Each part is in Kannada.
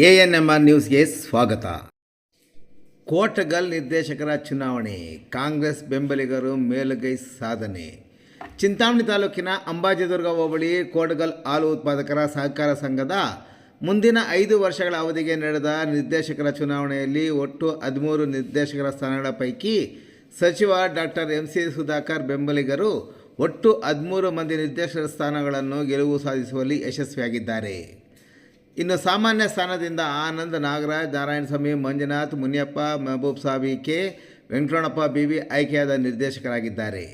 ಎ ಎನ್ ಎಂ ಆರ್ ನ್ಯೂಸ್ಗೆ ಸ್ವಾಗತ. ಕೋಟಗಲ್ ನಿರ್ದೇಶಕರ ಚುನಾವಣೆ, ಕಾಂಗ್ರೆಸ್ ಬೆಂಬಲಿಗರು ಮೇಲುಗೈ ಸಾಧನೆ. ಚಿಂತಾಮಣಿ ತಾಲೂಕಿನ ಅಂಬಾಜಿದುರ್ಗ ಹೋಬಳಿ ಕೋಟಗಲ್ ಹಾಲು ಉತ್ಪಾದಕರ ಸಹಕಾರ ಸಂಘದ ಮುಂದಿನ ಐದು ವರ್ಷಗಳ ಅವಧಿಗೆ ನಡೆದ ನಿರ್ದೇಶಕರ ಚುನಾವಣೆಯಲ್ಲಿ ಒಟ್ಟು ಹದಿಮೂರು ನಿರ್ದೇಶಕರ ಸ್ಥಾನಗಳ ಪೈಕಿ ಸಚಿವ ಡಾಕ್ಟರ್ ಎಂ ಸಿ ಸುಧಾಕರ್ ಬೆಂಬಲಿಗರು ಒಟ್ಟು ಹದಿಮೂರು ಮಂದಿ ನಿರ್ದೇಶಕರ ಸ್ಥಾನಗಳನ್ನು ಗೆಲುವು ಸಾಧಿಸುವಲ್ಲಿ ಯಶಸ್ವಿಯಾಗಿದ್ದಾರೆ. ಇನ್ನು ಸಾಮಾನ್ಯ ಸ್ಥಾನದಿಂದ Anand Nagaraj Narayanaswamy Manjunath, Muniyappa, Mehboob Sabi K Venkataramanappa B V ಆಯ್ಕೆಯಾದ ನಿರ್ದೇಶಕರಾಗಿದ್ದಾರೆ.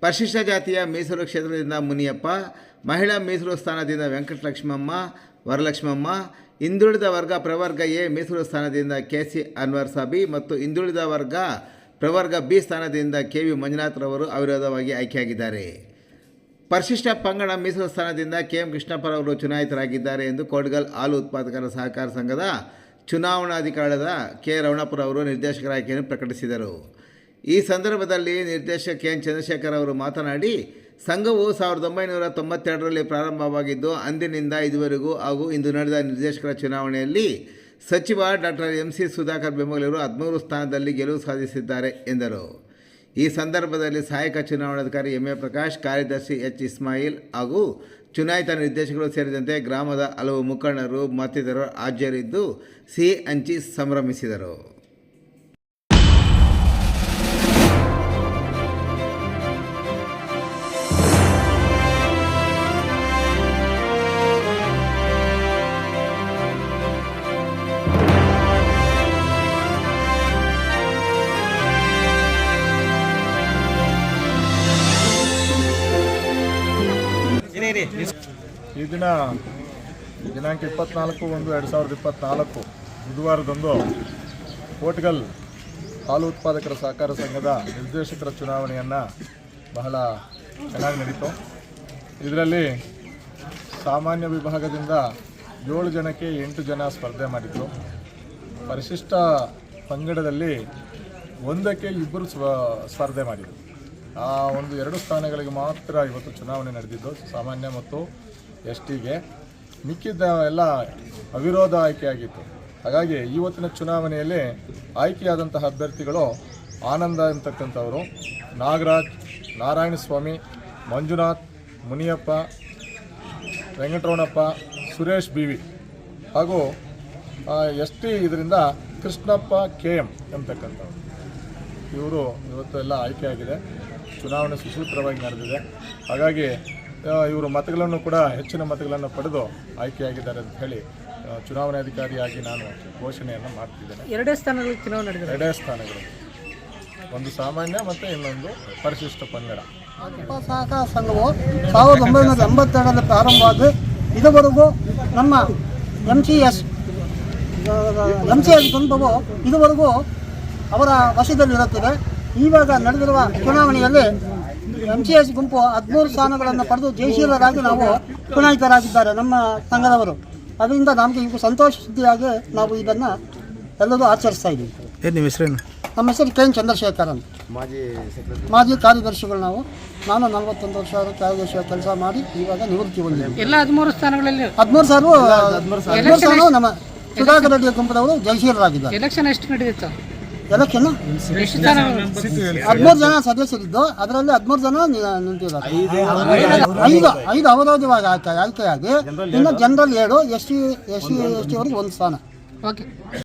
ಪರಿಶಿಷ್ಟ ಜಾತಿಯ ಮೀಸಲು ಕ್ಷೇತ್ರದಿಂದ ಮುನಿಯಪ್ಪ, ಮಹಿಳಾ ಮೀಸಲು ಸ್ಥಾನದಿಂದ ವೆಂಕಟಲಕ್ಷ್ಮಮ್ಮ, ವರಲಕ್ಷ್ಮಮ್ಮ, ಹಿಂದುಳಿದ ವರ್ಗ ಪ್ರವರ್ಗ ಎ ಮೀಸಲು ಸ್ಥಾನದಿಂದ ಕೆ ಸಿ ಅನ್ವರ್ ಸಾಬಿ ಮತ್ತು ಹಿಂದುಳಿದ ವರ್ಗ ಪ್ರವರ್ಗ ಬಿ ಸ್ಥಾನದಿಂದ ಕೆ ವಿ ಮಂಜುನಾಥ್ರವರು ಅವಿರೋಧವಾಗಿ ಆಯ್ಕೆಯಾಗಿದ್ದಾರೆ. ಪರಿಶಿಷ್ಟ ಪಂಗಡ ಮೀಸಲು ಸ್ಥಾನದಿಂದ ಕೆ ಎಂ ಕೃಷ್ಣಪ್ಪರವರು ಚುನಾಯಿತರಾಗಿದ್ದಾರೆ ಎಂದು ಕೋಡ್ಗಲ್ ಹಾಲು ಉತ್ಪಾದಕರ ಸಹಕಾರ ಸಂಘದ ಚುನಾವಣಾಧಿಕಾರದ ಕೆ ರವಣಪುರ ಅವರು ನಿರ್ದೇಶಕರ ಆಯ್ಕೆಯನ್ನು ಪ್ರಕಟಿಸಿದರು. ಈ ಸಂದರ್ಭದಲ್ಲಿ ನಿರ್ದೇಶಕ ಕೆ ಎನ್ ಚಂದ್ರಶೇಖರ್ ಅವರು ಮಾತನಾಡಿ, ಸಂಘವು ಸಾವಿರದ ಒಂಬೈನೂರ ತೊಂಬತ್ತೆರಡರಲ್ಲಿ ಪ್ರಾರಂಭವಾಗಿದ್ದು, ಅಂದಿನಿಂದ ಇದುವರೆಗೂ ಹಾಗೂ ಇಂದು ನಡೆದ ನಿರ್ದೇಶಕರ ಚುನಾವಣೆಯಲ್ಲಿ ಸಚಿವ ಡಾಕ್ಟರ್ ಎಂ ಸಿ ಸುಧಾಕರ್ ಬೆಂಬಲಿಗರು ಹದಿಮೂರು ಸ್ಥಾನದಲ್ಲಿ ಗೆಲುವು ಸಾಧಿಸಿದ್ದಾರೆ ಎಂದರು. ಈ ಸಂದರ್ಭದಲ್ಲಿ ಸಹಾಯಕ ಚುನಾವಣಾಧಿಕಾರಿ ಎಂ ಎ ಪ್ರಕಾಶ್, ಕಾರ್ಯದರ್ಶಿ ಎಚ್ ಇಸ್ಮಾಯಿಲ್ ಹಾಗೂ ಚುನಾಯಿತ ನಿರ್ದೇಶಕರು ಸೇರಿದಂತೆ ಗ್ರಾಮದ ಹಲವು ಮುಖಂಡರು ಮತ್ತಿತರರು ಹಾಜರಿದ್ದು ಸಿಹಿ ಹಂಚಿ ಸಂಭ್ರಮಿಸಿದರು. ಈ ದಿನ, ದಿನಾಂಕ ಇಪ್ಪತ್ನಾಲ್ಕು ಒಂದು ಎರಡು ಸಾವಿರದ ಇಪ್ಪತ್ನಾಲ್ಕು, ಬುಧವಾರದಂದು ಕೋಟ್ಗಲ್ ಹಾಲು ಉತ್ಪಾದಕರ ಸಹಕಾರ ಸಂಘದ ನಿರ್ದೇಶಕರ ಚುನಾವಣೆಯನ್ನು ಬಹಳ ಚೆನ್ನಾಗಿ ನಡೀತು. ಇದರಲ್ಲಿ ಸಾಮಾನ್ಯ ವಿಭಾಗದಿಂದ ಏಳು ಜನಕ್ಕೆ ಎಂಟು ಜನ ಸ್ಪರ್ಧೆ ಮಾಡಿದರು. ಪರಿಶಿಷ್ಟ ಪಂಗಡದಲ್ಲಿ ಒಂದಕ್ಕೆ ಇಬ್ಬರು ಸ್ಪರ್ಧೆ ಮಾಡಿದರು. ಆ, ಒಂದು ಎರಡು ಸ್ಥಾನಗಳಿಗೆ ಮಾತ್ರ ಇವತ್ತು ಚುನಾವಣೆ ನಡೆದಿದ್ದು, ಸಾಮಾನ್ಯ ಮತ್ತು ಎಸ್ ಟಿಗೆ ಮಿಕ್ಕಿದ್ದ ಎಲ್ಲ ಅವಿರೋಧ ಆಯ್ಕೆಯಾಗಿತ್ತು ಹಾಗಾಗಿ ಇವತ್ತಿನ ಚುನಾವಣೆಯಲ್ಲಿ ಆಯ್ಕೆಯಾದಂತಹ ಅಭ್ಯರ್ಥಿಗಳು ಆನಂದ ಅಂತಕ್ಕಂಥವರು. ನಾಗರಾಜ್, ನಾರಾಯಣಸ್ವಾಮಿ, ಮಂಜುನಾಥ್, ಮುನಿಯಪ್ಪ, ವೆಂಕಟರಮಣಪ್ಪ, ಸುರೇಶ್ ಬಿ ವಿ ಹಾಗೂ ಎಸ್ ಟಿ ಇದರಿಂದ ಕೃಷ್ಣಪ್ಪ ಕೆ ಎಂ ಎಂತಕ್ಕಂಥವ್ರು ಇವರು ಇವತ್ತು ಎಲ್ಲ ಆಯ್ಕೆಯಾಗಿದೆ ಚುನಾವಣೆ ಸುಸೂತ್ರವಾಗಿ ನಡೆದಿದೆ. ಹಾಗಾಗಿ ಇವರು ಮತಗಳನ್ನು ಕೂಡ ಹೆಚ್ಚಿನ ಮತಗಳನ್ನು ಪಡೆದು ಆಯ್ಕೆಯಾಗಿದ್ದಾರೆ ಅಂತ ಹೇಳಿ ಚುನಾವಣಾಧಿಕಾರಿಯಾಗಿ ನಾನು ಘೋಷಣೆಯನ್ನು ಮಾಡ್ತಿದ್ದೇನೆ. ಎರಡೇ ಸ್ಥಾನಗಳು ಚುನಾವಣೆ ನಡೆದಿದೆ. ಎರಡೇ ಸ್ಥಾನಗಳು. ಒಂದು ಸಾಮಾನ್ಯ ಮತ್ತು ಇನ್ನೊಂದು ಪರಿಶಿಷ್ಟ ಪಂಗಡ. ಸಹಕಾರ ಸಂಘವು ಸಾವಿರದ ಒಂಬೈನೂರ ಎಂಬತ್ತೆರಡರಲ್ಲಿ ಪ್ರಾರಂಭವಾದ ಇದುವರೆಗೂ ನಮ್ಮ M C S M C S ಗುಂಪು ಇದುವರೆಗೂ ಅವರ ವಶದಲ್ಲಿರುತ್ತದೆ. ಇವಾಗ ನಡೆದಿರುವ ಚುನಾವಣೆಯಲ್ಲಿ ಎಂ ಸಿ ಎಸ್ ಗುಂಪು ಹದಿಮೂರು ಸ್ಥಾನಗಳನ್ನು ಪಡೆದು ಜಯಶೀಲರಾಗಿ ನಾವು ಚುನಾಯಿತರಾಗಿದ್ದಾರೆ ನಮ್ಮ ಸಂಘದವರು. ಅದರಿಂದ ನಮಗೆ ಈಗ ಸಂತೋಷ ಸುದ್ದಿಯಾಗಿ ನಾವು ಇದನ್ನು ಎಲ್ಲರೂ ಆಚರಿಸ್ತಾ ಇದ್ದೀವಿ. ಏನು ನಿಮ್ಮ ಹೆಸರೇನು? ನಮ್ಮ ಹೆಸರು ಕೆ ಎನ್ ಚಂದ್ರಶೇಖರ್ ಅಂತ. ಮಾಜಿ ಕಾರ್ಯದರ್ಶಿಗಳು ನಾವು. ನಾನು ನಲವತ್ತೊಂದು ವರ್ಷ ಕಾರ್ಯದರ್ಶಿ ಕೆಲಸ ಮಾಡಿ ಇವಾಗ ನಿವೃತ್ತಿ ಹೊಂದಿದ್ದೇನೆ. ಎಲ್ಲ ಹದಿಮೂರು ಸ್ಥಾನಗಳಲ್ಲಿ ಹದಿಮೂರು ಸಾರು ಹದಿಮೂರು ನಮ್ಮ ಸುಧಾಕರ್ ರೆಡ್ಡಿ ಗುಂಪದವರು ಜಯಶೀಲರಾಗಿದ್ದಾರೆ. ಎಲೆಕ್ಷನ್ ಎಷ್ಟು ನಡೆದಿತ್ತು ಸ್ಥಾನಗಳು ಹದಿಮೂರು ಜನ ಸದಸ್ಯರಿದ್ದು ಅದರಲ್ಲಿ ಹದಿಮೂರು ಜನ ನಿಂತಿದ್ದಾರೆ. ಐದು ಐದು ಅವರೋಧವಾಗಿ ಆಯ್ಕೆ ಆಯ್ಕೆಯಾಗಿ ಇನ್ನು ಜನರಲ್ ಏಳು S T S C S T ಅವರಿಗೆ ಒಂದು ಸ್ಥಾನ. ಓಕೆ